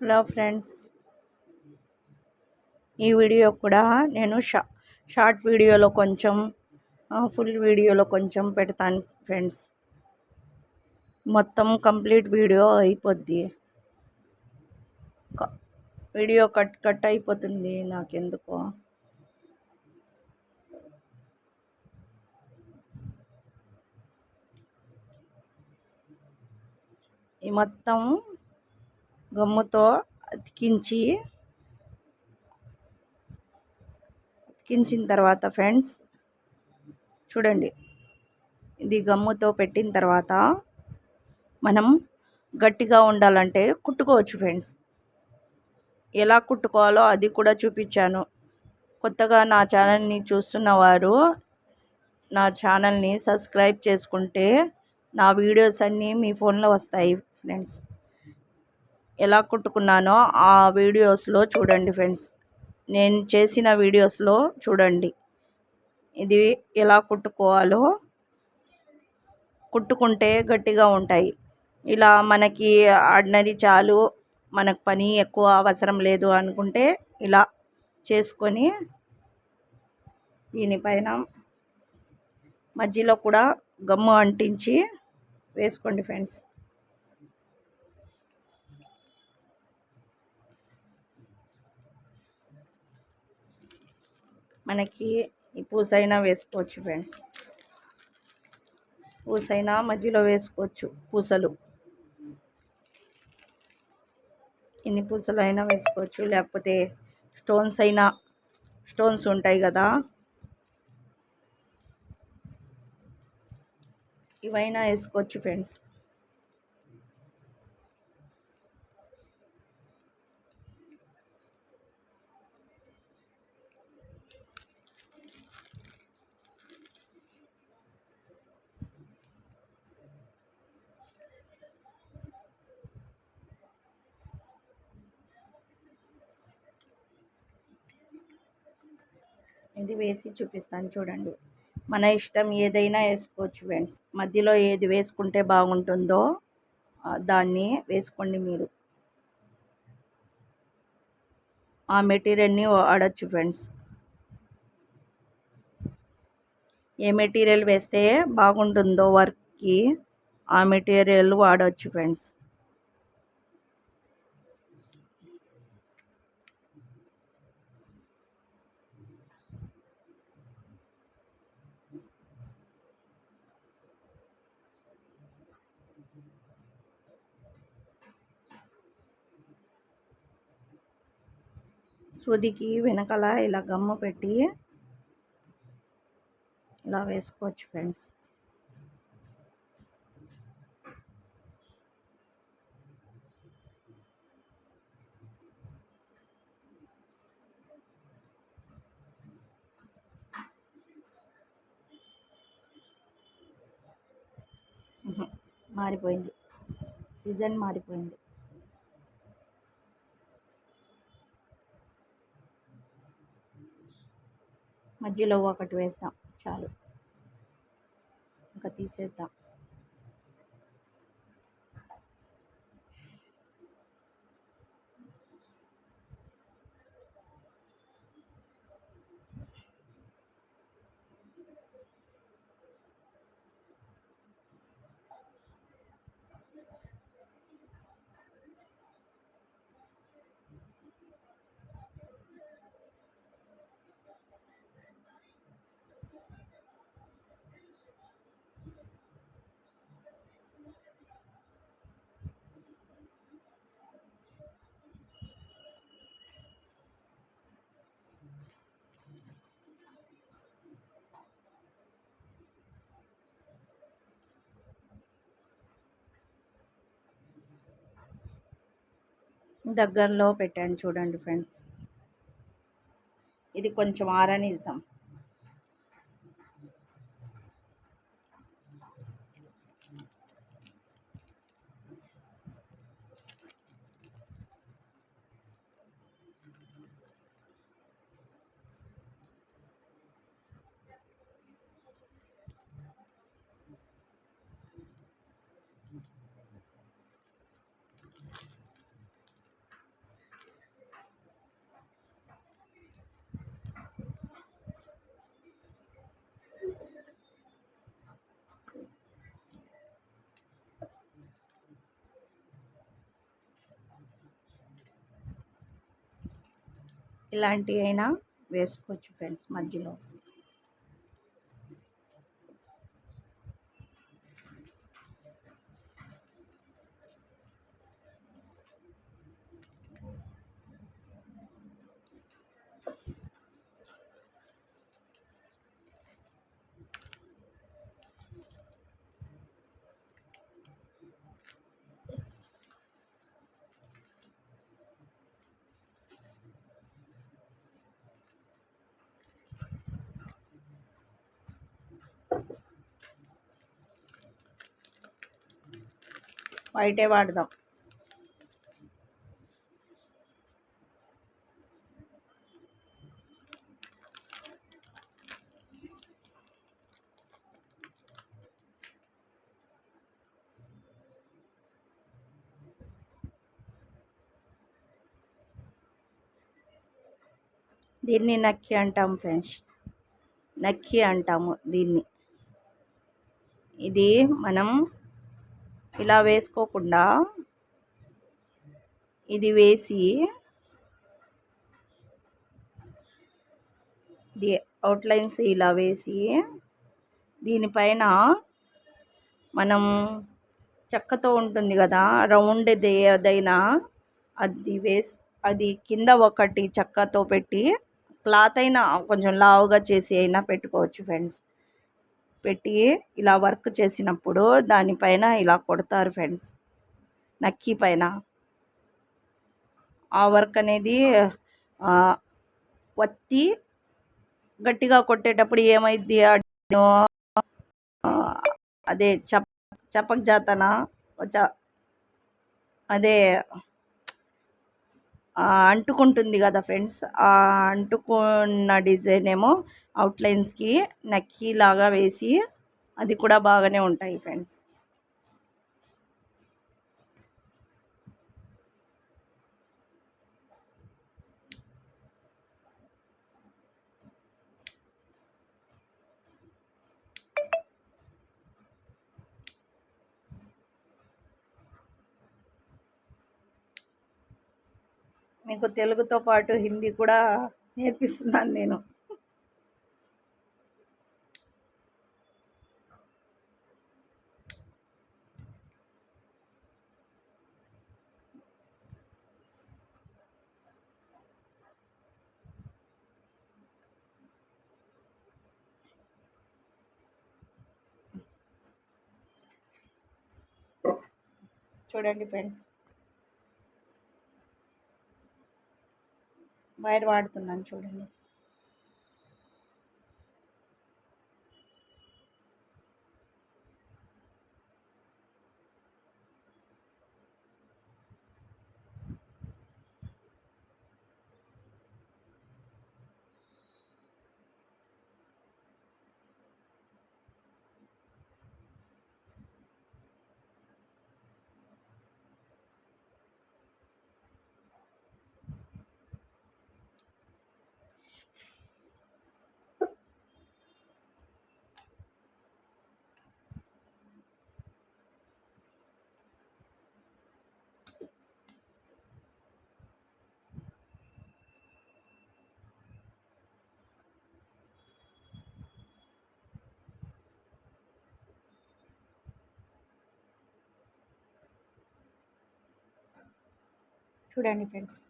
Hello friends. ఈ video కూడా నేను షా షార్ట్ వీడియోలో కొంచెం ఫుల్ వీడియోలో కొంచెం పెడతాను ఫ్రెండ్స్. మొత్తం కంప్లీట్ వీడియో అయిపోద్ది. వీడియో కట్ కట్ అయిపోతుంది నాకెందుకో. ఈ మొత్తం గమ్ముతో అతికించి అతికించిన తర్వాత ఫ్రెండ్స్ చూడండి. ఇది గమ్ముతో పెట్టిన తర్వాత మనం గట్టిగా ఉండాలంటే కుట్టుకోవచ్చు ఫ్రెండ్స్. ఎలా కుట్టుకోవాలో అది కూడా చూపించాను. కొత్తగా నా ఛానల్ని చూస్తున్నవారు నా ఛానల్ని సబ్స్క్రైబ్ చేసుకుంటే నా వీడియోస్ అన్నీ మీ ఫోన్లో వస్తాయి ఫ్రెండ్స్. ఎలా కుట్టుకున్నానో ఆ వీడియోస్లో చూడండి ఫ్రెండ్స్. నేను చేసిన వీడియోస్లో చూడండి. ఇది ఎలా కుట్టుకోవాలో. కుట్టుకుంటే గట్టిగా ఉంటాయి. ఇలా మనకి ఆర్డినరీ చాలు మనకు పని ఎక్కువ అవసరం లేదు అనుకుంటే ఇలా చేసుకొని దీనిపైన మధ్యలో కూడా గమ్ము అంటించి వేసుకోండి ఫ్రెండ్స్. మనకి ఈ పూసైనా వేసుకోవచ్చు ఫ్రెండ్స్ పూసైనా మధ్యలో వేసుకోవచ్చు పూసలు. ఎన్ని పూసలు అయినా వేసుకోవచ్చు లేకపోతే స్టోన్స్ అయినా స్టోన్స్ ఉంటాయి కదా. ఇవైనా వేసుకోవచ్చు ఫ్రెండ్స్ ఇది వేసి చూపిస్తాను చూడండి. మన ఇష్టం ఏదైనా వేసుకోవచ్చు ఫ్రెండ్స్. మధ్యలో ఏది వేసుకుంటే బాగుంటుందో దాన్ని వేసుకోండి మీరు. ఆ మెటీరియల్ని వాడచ్చు ఫ్రెండ్స్. ఏ మెటీరియల్ వేస్తే బాగుంటుందో వర్క్కి ఆ మెటీరియల్ వాడవచ్చు ఫ్రెండ్స్. సూదికి వెనకాల ఇలా గమ్ము పెట్టి ఇలా వేసుకోవచ్చు ఫ్రెండ్స్. మారిపోయింది. డిజైన్ మారిపోయింది. మధ్యలో ఒకటి వేస్తాం. చాలు. ఇంకా తీసేద్దాం దగ్గరలో పెట్టాను చూడండి ఫ్రెండ్స్. ఇది కొంచెం ఆరనిద్దాం. ఇలాంటివి అయినా వేసుకోవచ్చు ఫ్రెండ్స్ మధ్యలో. వైటే వాడదాం. దీన్ని నక్కి అంటాం ఫ్రెండ్స్. నక్కి అంటాము దీన్ని. ఇది మనం ఇలా వేసుకోకుండా ఇది వేసి ది అవుట్లైన్స్ ఇలా వేసి దీనిపైన మనం చెక్కతో ఉంటుంది కదా రౌండ్ ఏదైనా అది వేస్ అది కింద ఒకటి చెక్కతో పెట్టి క్లాత్ అయినా కొంచెం లావుగా చేసి అయినా పెట్టుకోవచ్చు ఫ్రెండ్స్ పెట్టి ఇలా వర్క్ చేసినప్పుడు దానిపైన ఇలా కొడతారు ఫ్రెండ్స్. నక్కీ పైన. ఆ వర్క్ అనేది వత్తి గట్టిగా కొట్టేటప్పుడు ఏమైద్ది అదే చప్ చపక్ జాతన అదే అంటుకుంటుంది కదా ఫ్రెండ్స్. ఆ అంటుకున్న డిజైన్ ఏమో అవుట్లైన్స్కి నక్కీలాగా వేసి అది కూడా బాగానే ఉంటాయి ఫ్రెండ్స్. మీకు తెలుగుతో పాటు హిందీ కూడా నేర్పిస్తున్నాను నేను. చూడండి ఫ్రెండ్స్. వైర్ వాడుతున్నాను చూడండి. చూడండి ఫ్రెండ్స్.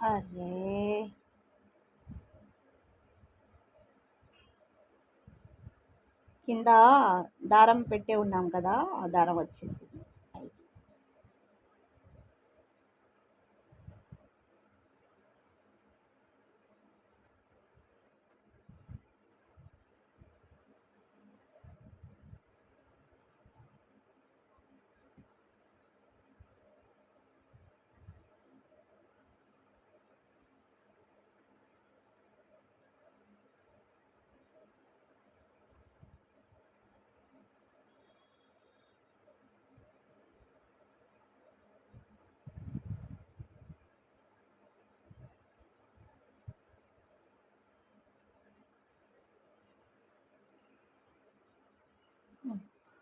అరే కింద దారం పెట్టే ఉన్నాం కదా ఆ దారం వచ్చేసింది.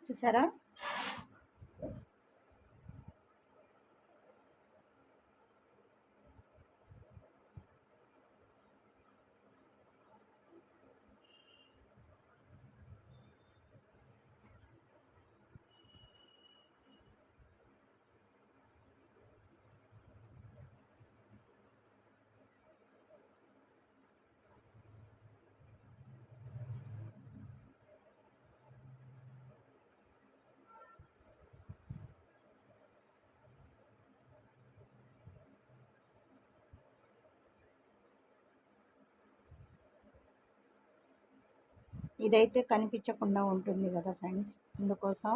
చూసారా? ఇదైతే కనిపించకుండా ఉంటుంది కదా ఫ్రెండ్స్. అందుకోసం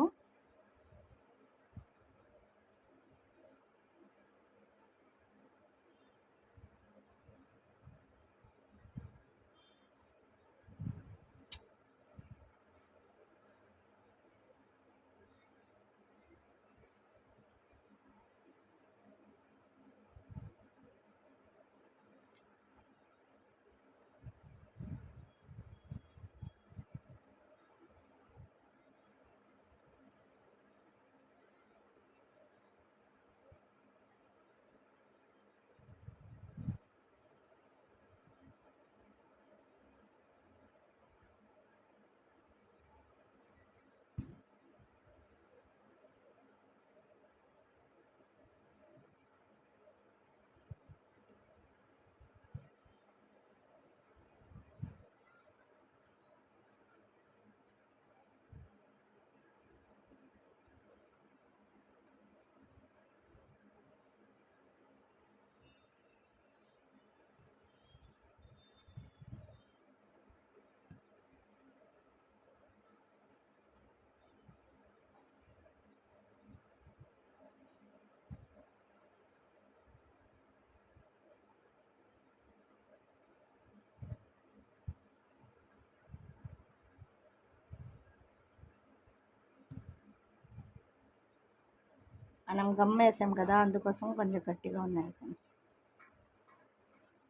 మనం గమ్ వేసాం కదా అందుకోసం కొంచెం గట్టిగా ఉన్నాయి ఫ్రెండ్స్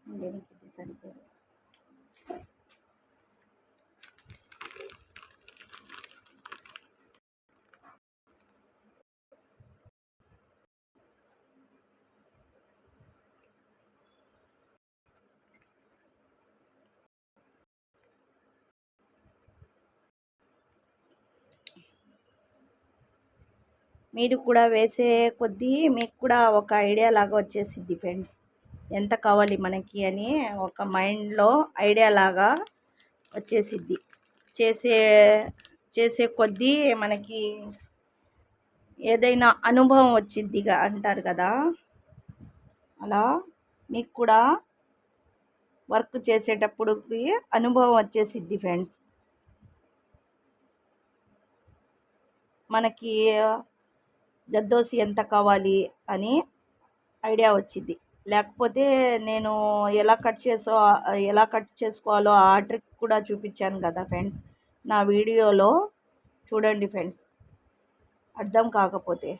దీనికి ఇది సరిపోదు మీరు కూడా వేసే కొద్దీ మీకు కూడా ఒక ఐడియా లాగా వచ్చేసిద్ది ఫ్రెండ్స్. ఎంత కావాలి మనకి అని ఒక మైండ్లో ఐడియా లాగా వచ్చేసిద్ది. చేసే చేసే కొద్దీ మనకి ఏదైనా అనుభవం వచ్చిద్దిగా అంటారు కదా. అలా మీకు కూడా వర్క్ చేసేటప్పుడుకి అనుభవం వచ్చేసిద్ది ఫ్రెండ్స్. మనకి జద్దోసి ఎంత కావాలి అని ఐడియా వచ్చింది. లేకపోతే నేను ఎలా కట్ చేసో ఎలా కట్ చేసుకోవాలో ఆ ట్రిక్ కూడా చూపించాను కదా ఫ్రెండ్స్. నా వీడియోలో చూడండి ఫ్రెండ్స్. అర్థం కాకపోతే.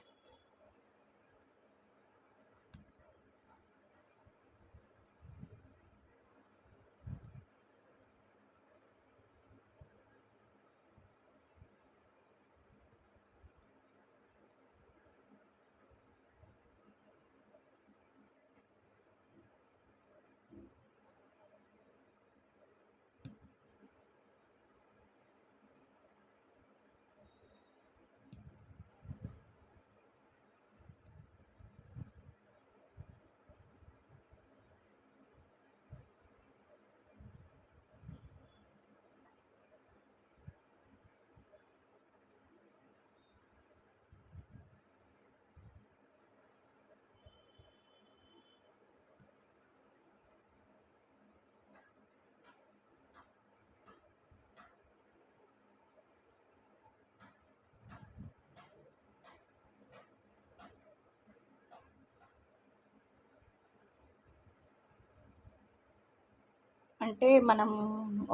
అంటే మనం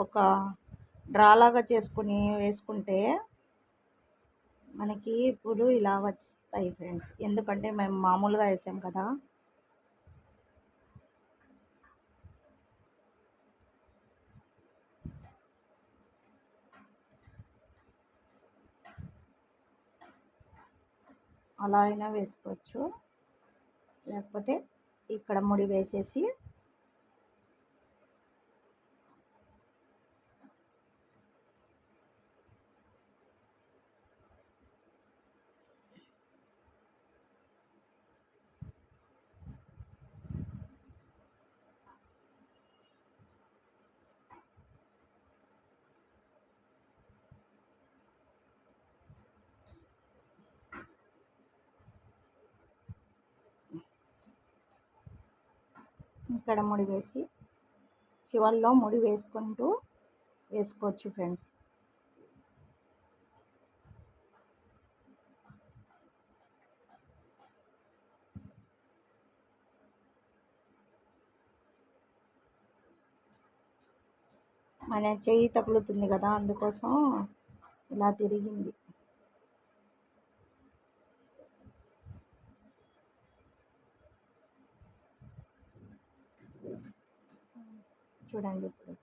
ఒక డ్రా లాగా చేసుకుని వేసుకుంటే మనకి ఇప్పుడు ఇలా వస్తాయి ఫ్రెండ్స్. ఎందుకంటే మేము మామూలుగా వేసాం కదా. అలా అయినా వేసుకోవచ్చు. లేకపోతే ఇక్కడ ముడి వేసేసి ఇక్కడ ముడి వేసి చివరిలో ముడి వేసుకుంటూ వేసుకోవచ్చు ఫ్రెండ్స్. మన చెయ్యి తగులుతుంది కదా అందుకోసం ఇలా తిరిగింది. చూడండి ఇప్పుడు.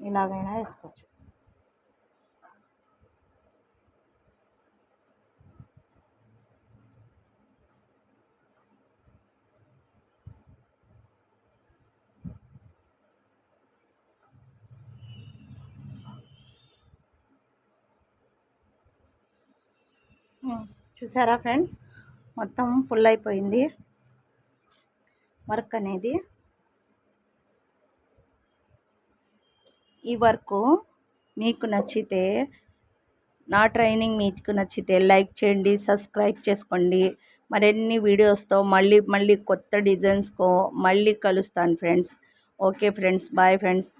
ఇలాగైనా వేసుకోవచ్చు. చూసారా ఫ్రెండ్స్? మొత్తం ఫుల్ అయిపోయింది. వర్క్ అనేది. ఈ వర్క్ మీకు నచ్చితే నా ట్రైనింగ్ మీకు నచ్చితే లైక్ చేయండి సబ్స్క్రైబ్ చేసుకోండి. మరిన్ని వీడియోస్తో మళ్ళీ మళ్ళీ కొత్త డిజైన్స్కో మళ్ళీ కలుస్తాను friends. Okay friends bye friends.